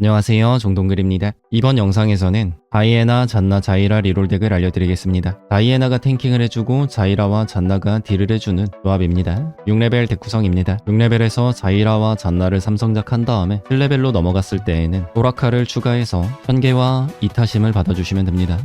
안녕하세요. 종동글입니다. 이번 영상에서는 다이애나, 잔나, 자이라 리롤 덱을 알려드리겠습니다. 다이애나가 탱킹을 해주고 자이라와 잔나가 딜을 해주는 조합입니다. 6레벨 덱 구성입니다. 6레벨에서 자이라와 잔나를 삼성작한 다음에 7레벨로 넘어갔을 때에는 도라카를 추가해서 현계와 이타심을 받아주시면 됩니다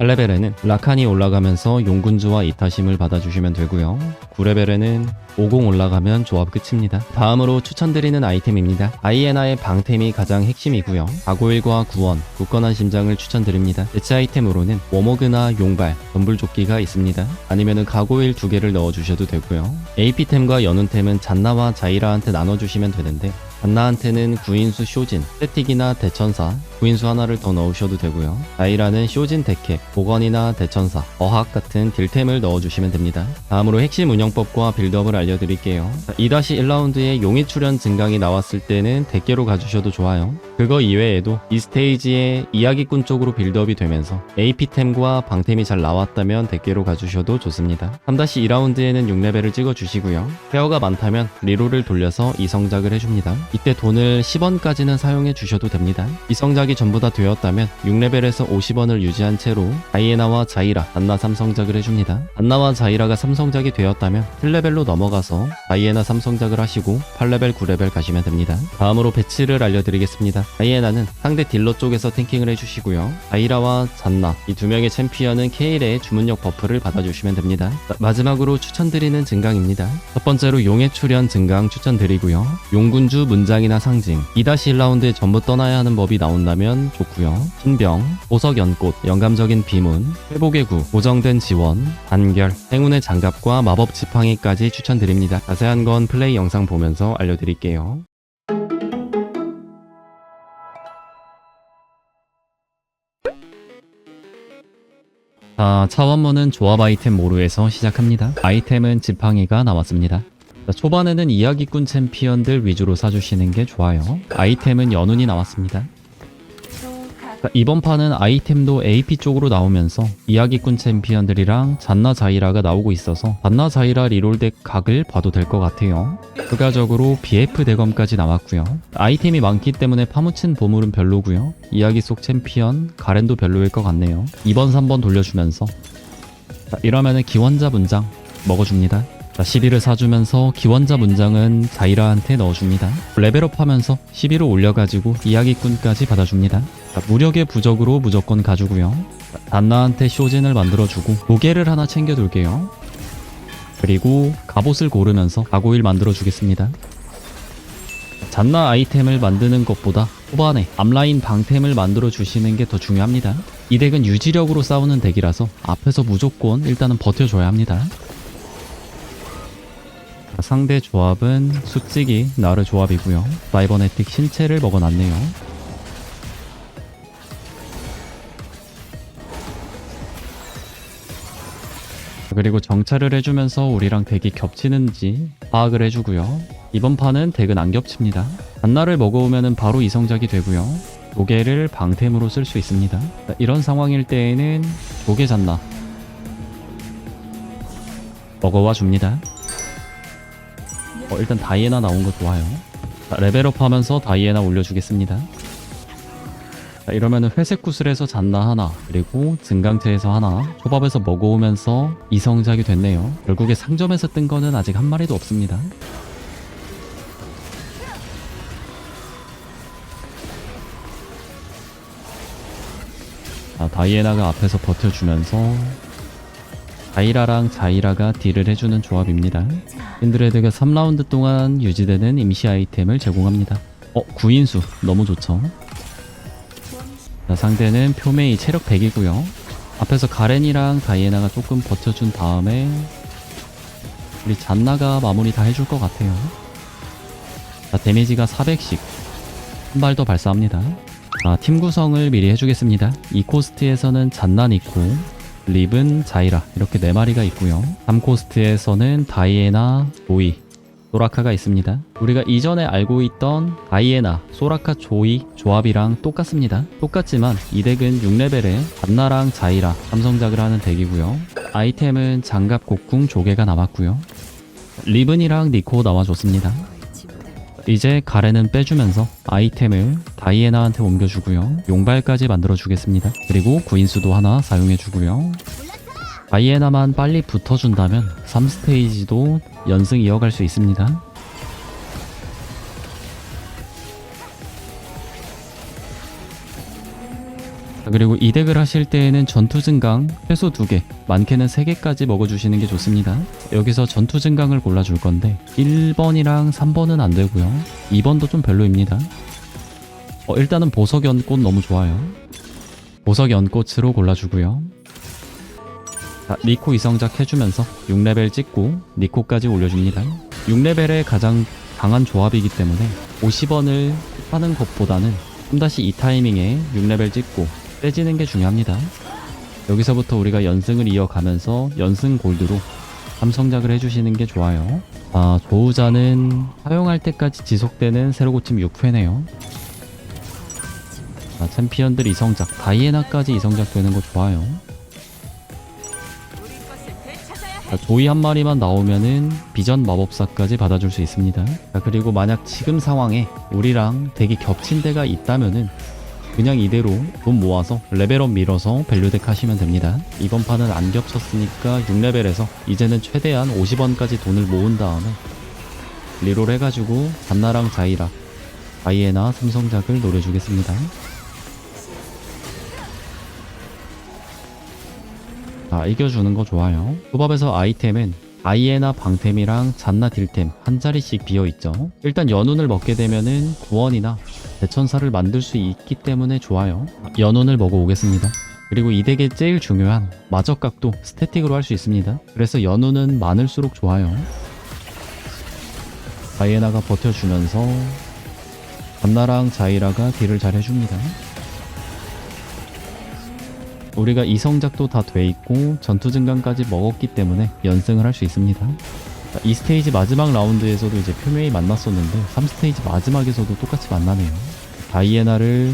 8레벨에는 라칸이 올라가면서 용군주와 이타심을 받아주시면 되고요 9레벨에는 50 올라가면 조합 끝입니다. 다음으로 추천드리는 아이템입니다. 아이에나의 방템이 가장 핵심이고요. 가고일과 구원, 굳건한 심장을 추천드립니다. 대체 아이템으로는 워머그나 용발, 덤불조끼가 있습니다. 아니면은 가고일 두 개를 넣어주셔도 되고요. AP템과 연운템은 잔나와 자이라한테 나눠주시면 되는데 잔나한테는 구인수 쇼진, 세틱이나 대천사, 구인수 하나를 더 넣으셔도 되고요. 자이라는 쇼진 데캡, 복원이나 대천사, 어학 같은 딜템을 넣어주시면 됩니다. 다음으로 핵심 운영법과 빌드업을 알려드릴게요. 2-1라운드에 용의 출현 증강이 나왔을 때는 대깨로 가주셔도 좋아요. 그거 이외에도 이 스테이지에 이야기꾼 쪽으로 빌드업이 되면서 AP템과 방템이 잘 나왔다면 대깨로 가주셔도 좋습니다. 3-2라운드에는 6레벨을 찍어주시고요. 페어가 많다면 리롤을 돌려서 이성작을 해줍니다. 이때 돈을 10원까지는 사용해 주셔도 됩니다. 이성작이 전부 다 되었다면 6레벨에서 50원을 유지한 채로 다이애나와 자이라, 안나 삼성작을 해줍니다. 안나와 자이라가 삼성작이 되었다면 7레벨로 넘어가서 다이애나 삼성작을 하시고 8레벨, 9레벨 가시면 됩니다. 다음으로 배치를 알려드리겠습니다. 다이애나는 상대 딜러 쪽에서 탱킹을 해주시고요. 자이라와 잔나 이 두 명의 챔피언은 케일의 주문력 버프를 받아주시면 됩니다. 자, 마지막으로 추천드리는 증강입니다. 첫 번째로 용의 출현 증강 추천드리고요. 용군주 문장이나 상징 2-1라운드에 전부 떠나야 하는 법이 나온다면 좋고요. 신병, 보석 연꽃, 영감적인 비문, 회복의 구, 고정된 지원, 단결, 행운의 장갑과 마법 지팡이까지 추천드립니다. 자세한 건 플레이 영상 보면서 알려드릴게요. 자, 차원문은 조합 아이템 모루에서 시작합니다. 아이템은 지팡이가 나왔습니다. 자, 초반에는 이야기꾼 챔피언들 위주로 사주시는 게 좋아요. 아이템은 연운이 나왔습니다. 자, 이번 판은 아이템도 AP 쪽으로 나오면서 이야기꾼 챔피언들이랑 잔나 자이라가 나오고 있어서 잔나 자이라 리롤덱 각을 봐도 될 것 같아요. 추가적으로 BF 대검까지 나왔고요. 아이템이 많기 때문에 파묻힌 보물은 별로고요. 이야기 속 챔피언 가렌도 별로일 것 같네요. 2번 3번 돌려주면서 자, 이러면은 기원자 문장 먹어줍니다. 자, 11을 사주면서 기원자 문장은 자이라한테 넣어줍니다. 레벨업 하면서 11을 올려가지고 이야기꾼까지 받아줍니다. 자, 무력의 부적으로 무조건 가주고요. 자, 단나한테 쇼진을 만들어주고 고개를 하나 챙겨둘게요. 그리고 갑옷을 고르면서 가고일 만들어주겠습니다. 잔나 아이템을 만드는 것보다 후반에 앞라인 방템을 만들어 주시는 게 더 중요합니다. 이 덱은 유지력으로 싸우는 덱이라서 앞에서 무조건 일단은 버텨줘야 합니다. 자, 상대 조합은 수찌기 나르 조합이고요. 사이버네틱 신체를 먹어놨네요. 그리고 정찰을 해주면서 우리랑 덱이 겹치는지 파악을 해주고요. 이번 판은 덱은 안 겹칩니다. 잔나를 먹어오면 바로 이성작이 되고요. 조개를 방템으로 쓸 수 있습니다. 자, 이런 상황일 때에는 조개 잔나 먹어와 줍니다. 어, 일단 다이애나 나온 거 좋아요. 자, 레벨업 하면서 다이애나 올려주겠습니다. 자, 이러면은 회색 구슬에서 잔나 하나, 그리고 증강체에서 하나, 초밥에서 먹어오면서 이성작이 됐네요. 결국에 상점에서 뜬 거는 아직 한 마리도 없습니다. 자, 다이애나가 앞에서 버텨주면서 자이라랑 자이라가 딜을 해주는 조합입니다. 킨드레드가 3라운드 동안 유지되는 임시 아이템을 제공합니다. 어, 구인수 너무 좋죠. 자, 상대는 표메이 체력 100이고요. 앞에서 가렌이랑 다이애나가 조금 버텨준 다음에 우리 잔나가 마무리 다 해줄 것 같아요. 자, 데미지가 400씩 한 발 더 발사합니다. 자, 팀 구성을 미리 해주겠습니다. 이 코스트에서는 잔난 있고 립은 자이라 이렇게 네 마리가 있고요. 3코스트에서는 다이애나, 조이, 소라카가 있습니다. 우리가 이전에 알고 있던 다이애나, 소라카, 조이 조합이랑 똑같습니다. 똑같지만 이 덱은 6레벨에 반나랑 자이라 삼성작을 하는 덱이고요. 아이템은 장갑, 곡궁, 조개가 남았고요. 리븐이랑 니코 나와줬습니다. 이제 가래는 빼주면서 아이템을 다이애나한테 옮겨주고요. 용발까지 만들어주겠습니다. 그리고 구인수도 하나 사용해주고요. 다이애나만 빨리 붙어준다면 3스테이지도 연승 이어갈 수 있습니다. 그리고 이 덱을 하실 때에는 전투 증강 최소 2개, 많게는 3개까지 먹어주시는 게 좋습니다. 여기서 전투 증강을 골라줄 건데 1번이랑 3번은 안 되고요. 2번도 좀 별로입니다. 어, 일단은 보석 연꽃 너무 좋아요. 보석 연꽃으로 골라주고요. 자, 니코 이성작 해주면서 6레벨 찍고 니코까지 올려줍니다. 6레벨의 가장 강한 조합이기 때문에 50원을 하는 것보다는 3-2 타이밍에 6레벨 찍고 빼지는 게 중요합니다. 여기서부터 우리가 연승을 이어가면서 연승 골드로 삼성작을 해주시는 게 좋아요. 아, 조우자는 사용할 때까지 지속되는 새로 고침 6회네요. 자, 챔피언들 이성작, 다이애나까지 이성작 되는 거 좋아요. 자, 조이 한 마리만 나오면은 비전 마법사까지 받아줄 수 있습니다. 자, 그리고 만약 지금 상황에 우리랑 되게 겹친 데가 있다면은 그냥 이대로 돈 모아서 레벨업 밀어서 밸류덱 하시면 됩니다. 이번 판은 안 겹쳤으니까 6레벨에서 이제는 최대한 50원까지 돈을 모은 다음에 리롤 해가지고 잔나랑 자이라, 아이에나 삼성작을 노려주겠습니다. 자, 이겨주는 거 좋아요. 조밥에서 아이템은 아이에나 방템이랑 잔나 딜템 한 자리씩 비어있죠. 일단 연운을 먹게 되면은 구원이나 대천사를 만들 수 있기 때문에 좋아요. 연운을 먹어 오겠습니다. 그리고 이 덱의 제일 중요한 마적각도 스태틱으로 할 수 있습니다. 그래서 연운은 많을수록 좋아요. 다이애나가 버텨주면서 잔나랑 자이라가 딜을 잘 해줍니다. 우리가 이성작도 다 돼 있고 전투 증강까지 먹었기 때문에 연승을 할 수 있습니다. 자, 이 스테이지 마지막 라운드에서도 이제 표메이 만났었는데 3스테이지 마지막에서도 똑같이 만나네요. 다이애나를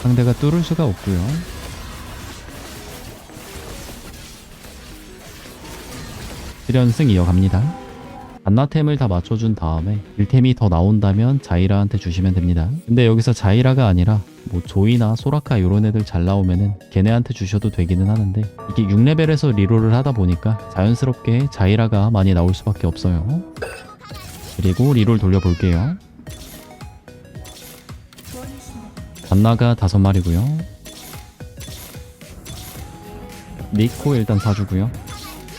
상대가 뚫을 수가 없고요. 실연승 이어갑니다. 안나템을 다 맞춰준 다음에 일템이 더 나온다면 자이라한테 주시면 됩니다. 근데 여기서 자이라가 아니라 뭐 조이나 소라카 이런 애들 잘 나오면은 걔네한테 주셔도 되기는 하는데 이게 6레벨에서 리롤을 하다 보니까 자연스럽게 자이라가 많이 나올 수밖에 없어요. 그리고 리롤 돌려볼게요. 잔나가 다섯 마리고요. 니코 일단 사주고요.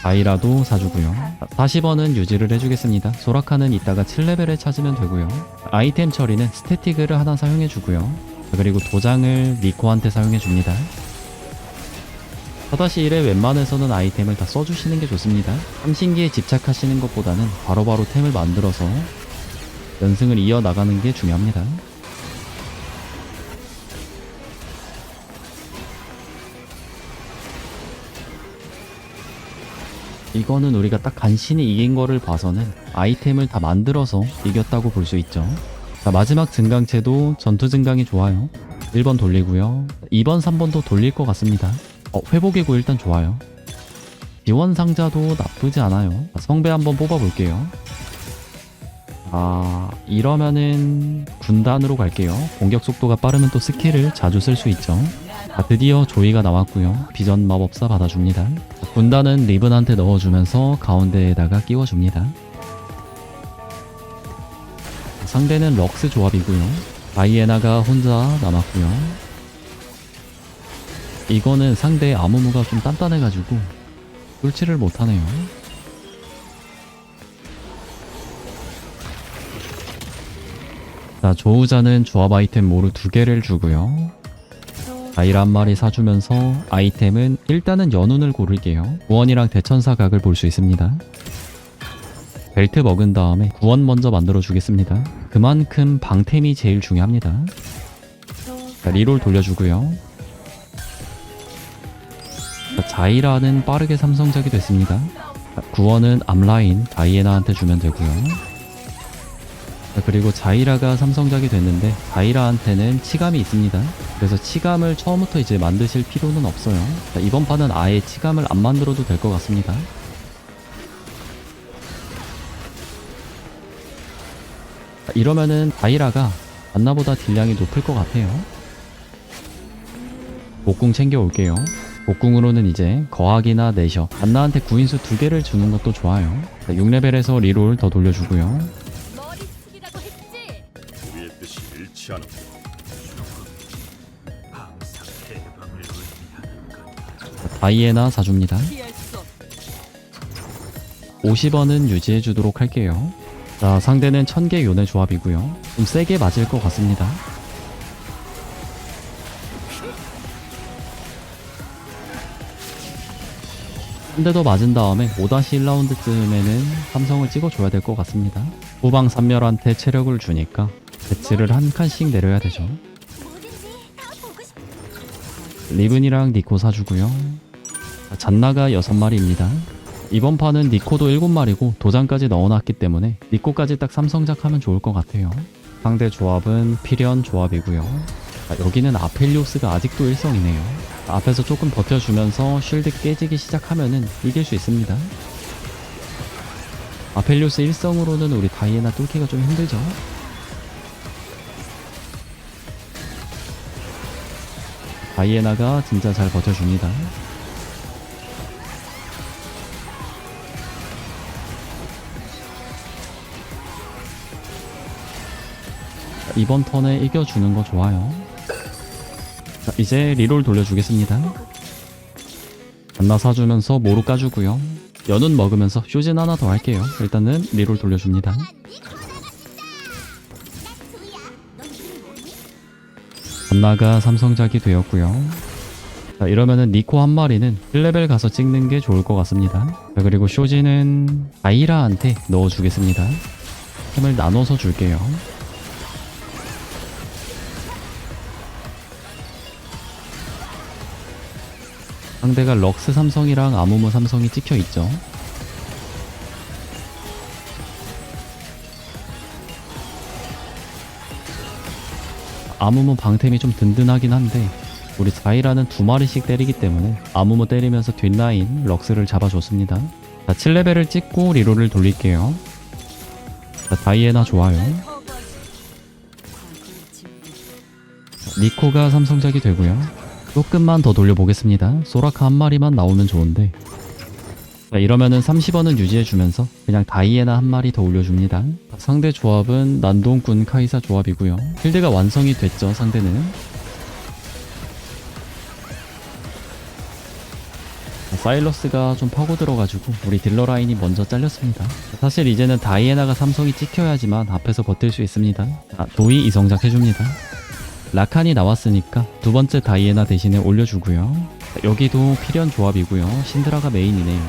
아이라도 사주고요. 40원은 유지를 해주겠습니다. 소라카는 이따가 7레벨에 찾으면 되고요. 아이템 처리는 스태틱을 하나 사용해주고요. 그리고 도장을 니코한테 사용해줍니다. 4-1에 웬만해서는 아이템을 다 써주시는 게 좋습니다. 삼신기에 집착하시는 것보다는 바로바로 템을 만들어서 연승을 이어나가는 게 중요합니다. 이거는 우리가 딱 간신히 이긴 거를 봐서는 아이템을 다 만들어서 이겼다고 볼 수 있죠. 자, 마지막 증강체도 전투 증강이 좋아요. 1번 돌리고요. 2번, 3번도 돌릴 것 같습니다. 어, 회복이고 일단 좋아요. 지원 상자도 나쁘지 않아요. 자, 성배 한번 뽑아볼게요. 아, 이러면은 군단으로 갈게요. 공격 속도가 빠르면 또 스킬을 자주 쓸 수 있죠. 아, 드디어 조이가 나왔고요. 비전 마법사 받아줍니다. 자, 군단은 리븐한테 넣어주면서 가운데에다가 끼워줍니다. 상대는 럭스 조합이고요. 아이에나가 혼자 남았고요. 이거는 상대의 아무무가 좀 단단해가지고 뚫지를 못하네요. 자, 조우자는 조합 아이템 모루 두 개를 주고요. 아이를 한 마리 사주면서 아이템은 일단은 연운을 고를게요. 구원이랑 대천사 각을 볼 수 있습니다. 벨트 먹은 다음에 구원 먼저 만들어 주겠습니다. 그만큼 방템이 제일 중요합니다. 자, 리롤 돌려주고요. 자, 자이라는 빠르게 삼성작이 됐습니다. 자, 구원은 앞라인 다이애나한테 주면 되고요. 자, 그리고 자이라가 삼성작이 됐는데 자이라한테는 치감이 있습니다. 그래서 치감을 처음부터 이제 만드실 필요는 없어요. 자, 이번 판은 아예 치감을 안 만들어도 될 것 같습니다. 자, 이러면은 다이라가 안나보다 딜량이 높을 것 같아요. 목궁 챙겨올게요. 목궁으로는 이제 거학이나 내셔, 안나한테 구인수 두 개를 주는 것도 좋아요. 6레벨에서 리롤 더 돌려주고요. 다이애나 사줍니다. 피할 수 없. 50원은 유지해 주도록 할게요. 자, 상대는 1000개 요네 조합이고요. 좀 세게 맞을 것 같습니다. 한 대 더 맞은 다음에 5-1라운드쯤에는 삼성을 찍어줘야 될 것 같습니다. 후방 삼멸한테 체력을 주니까 배치를 한 칸씩 내려야 되죠. 리븐이랑 니코 사주고요. 자, 잔나가 6마리입니다. 이번 판은 니코도 7마리고 도장까지 넣어놨기 때문에 니코까지 딱 삼성작 하면 좋을 것 같아요. 상대 조합은 피련 조합이고요. 자, 여기는 아펠리오스가 아직도 1성이네요. 앞에서 조금 버텨주면서 쉴드 깨지기 시작하면은 이길 수 있습니다. 아펠리오스 1성으로는 우리 다이애나 뚫기가 좀 힘들죠. 다이애나가 진짜 잘 버텨줍니다. 이번 턴에 이겨주는 거 좋아요. 자, 이제 리롤 돌려주겠습니다. 안나 사주면서 모루 까주고요. 연운 먹으면서 쇼진 하나 더 할게요. 일단은 리롤 돌려줍니다. 안나가 삼성작이 되었고요. 자, 이러면은 니코 한 마리는 1레벨 가서 찍는 게 좋을 것 같습니다. 자, 그리고 쇼지는 아이라한테 넣어주겠습니다. 템을 나눠서 줄게요. 상대가 럭스 삼성이랑 아무무 삼성이 찍혀 있죠. 아무무 방템이 좀 든든하긴 한데 우리 자이라는 두 마리씩 때리기 때문에 아무무 때리면서 뒷라인 럭스를 잡아줬습니다. 자, 7레벨을 찍고 리롤을 돌릴게요. 자, 다이애나 좋아요. 니코가 삼성작이 되고요. 조금만 더 돌려보겠습니다. 소라카 한 마리만 나오면 좋은데. 자, 이러면은 30원은 유지해주면서 그냥 다이애나 한 마리 더 올려줍니다. 자, 상대 조합은 난동꾼 카이사 조합이고요. 필드가 완성이 됐죠, 상대는. 자, 사일러스가 좀 파고들어가지고 우리 딜러 라인이 먼저 잘렸습니다. 자, 사실 이제는 다이애나가 삼성이 찍혀야지만 앞에서 버틸 수 있습니다. 자, 도이 이성작 해줍니다. 라칸이 나왔으니까 두 번째 다이애나 대신에 올려주고요. 자, 여기도 필연 조합이고요. 신드라가 메인이네요.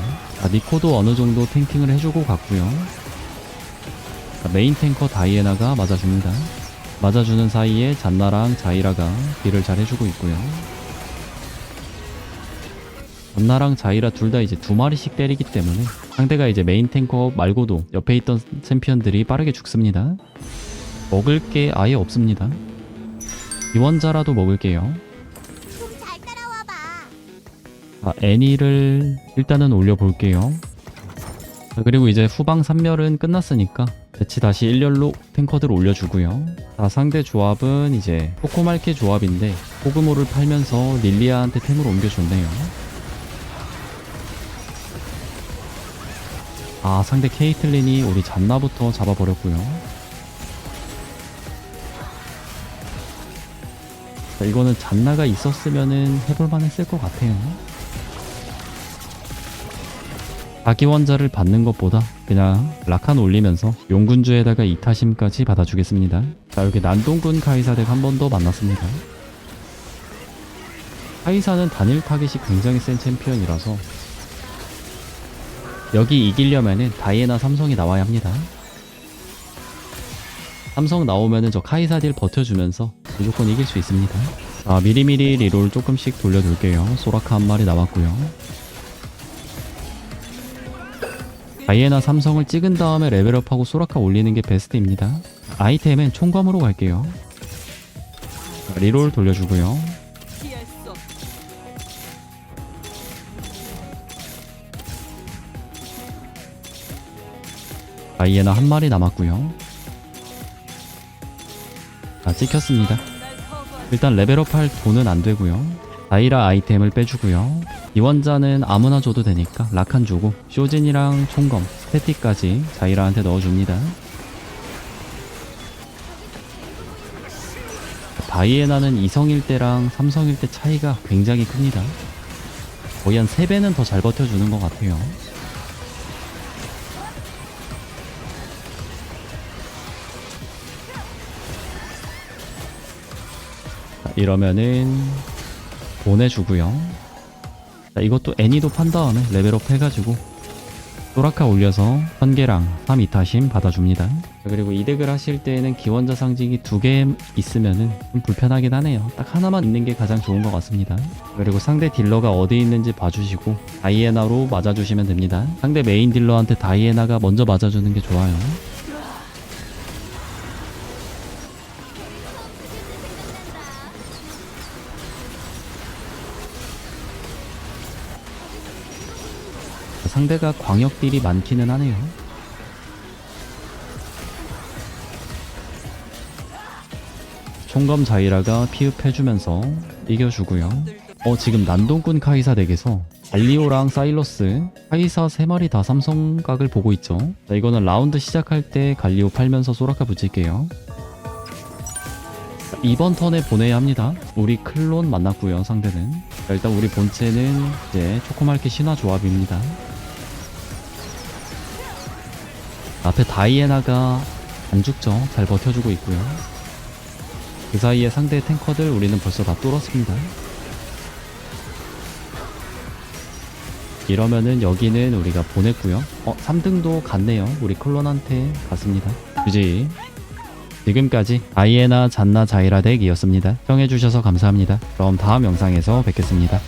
자, 니코도 어느 정도 탱킹을 해주고 갔고요. 자, 메인 탱커 다이애나가 맞아줍니다. 맞아주는 사이에 잔나랑 자이라가 딜을 잘 해주고 있고요. 잔나랑 자이라 둘 다 이제 두 마리씩 때리기 때문에 상대가 이제 메인 탱커 말고도 옆에 있던 챔피언들이 빠르게 죽습니다. 먹을 게 아예 없습니다. 기원자라도 먹을게요. 좀잘 따라와봐. 자, 애니를 일단은 올려볼게요. 자, 그리고 이제 후방 3멸은 끝났으니까 배치 다시 1렬로 탱커들 올려주고요. 자, 상대 조합은 이제 코코말케 조합인데 호그모를 팔면서 릴리아한테 템을 옮겨줬네요. 아, 상대 케이틀린이 우리 잔나부터 잡아버렸고요. 자, 이거는 잔나가 있었으면은 해볼만 했을 것 같아요. 자기 원자를 받는 것보다 그냥 라칸 올리면서 용군주에다가 이타심까지 받아주겠습니다. 자 여기 난동군 카이사 덱 한 번 더 만났습니다. 카이사는 단일 타겟이 굉장히 센 챔피언이라서 여기 이기려면은 다이애나 삼성이 나와야 합니다. 삼성 나오면은 저 카이사 딜 버텨주면서 무조건 이길 수 있습니다. 자 미리미리 리롤 조금씩 돌려둘게요. 소라카 한 마리 나왔고요. 다이애나 삼성을 찍은 다음에 레벨업하고 소라카 올리는 게 베스트입니다. 아이템은 총검으로 갈게요. 자, 리롤 돌려주고요. 다이애나 한 마리 남았고요. 찍혔습니다. 일단 레벨업 할 돈은 안 되고요. 다이라 아이템을 빼주고요. 이원자는 아무나 줘도 되니까 라칸 주고 쇼진이랑 총검, 스태틱까지 자이라한테 넣어줍니다. 다이애나는 이성일 때랑 삼성일 때 차이가 굉장히 큽니다. 거의 한 3배는 더 잘 버텨주는 것 같아요. 이러면은 보내주고요. 자, 이것도 애니도 판 다음에 레벨업 해가지고 소라카 올려서 선계랑 3 이타심 받아줍니다. 자, 그리고 이덱을 하실 때에는 기원자 상징이 두 개 있으면은 좀 불편하긴 하네요. 딱 하나만 있는 게 가장 좋은 것 같습니다. 그리고 상대 딜러가 어디 있는지 봐주시고 다이애나로 맞아주시면 됩니다. 상대 메인 딜러한테 다이애나가 먼저 맞아주는 게 좋아요. 상대가 광역 딜이 많기는 하네요. 총검 자이라가 피흡해주면서 이겨주고요. 어 지금 난동꾼 카이사 덱에서 알리오랑 사일러스 카이사 3마리 다 삼성각을 보고 있죠. 자, 이거는 라운드 시작할 때 갈리오 팔면서 소라카 붙일게요. 자, 이번 턴에 보내야 합니다. 우리 클론 만났고요 상대는. 자, 일단 우리 본체는 이제 초코말켓 신화 조합입니다. 앞에 다이애나가 안 죽죠. 잘 버텨주고 있고요. 그 사이에 상대 탱커들 우리는 벌써 다 뚫었습니다. 이러면은 여기는 우리가 보냈고요. 어, 3등도 갔네요. 우리 클론한테 갔습니다. 그지? 지금까지 아이에나 잔나 자이라 덱이었습니다. 시청해주셔서 감사합니다. 그럼 다음 영상에서 뵙겠습니다.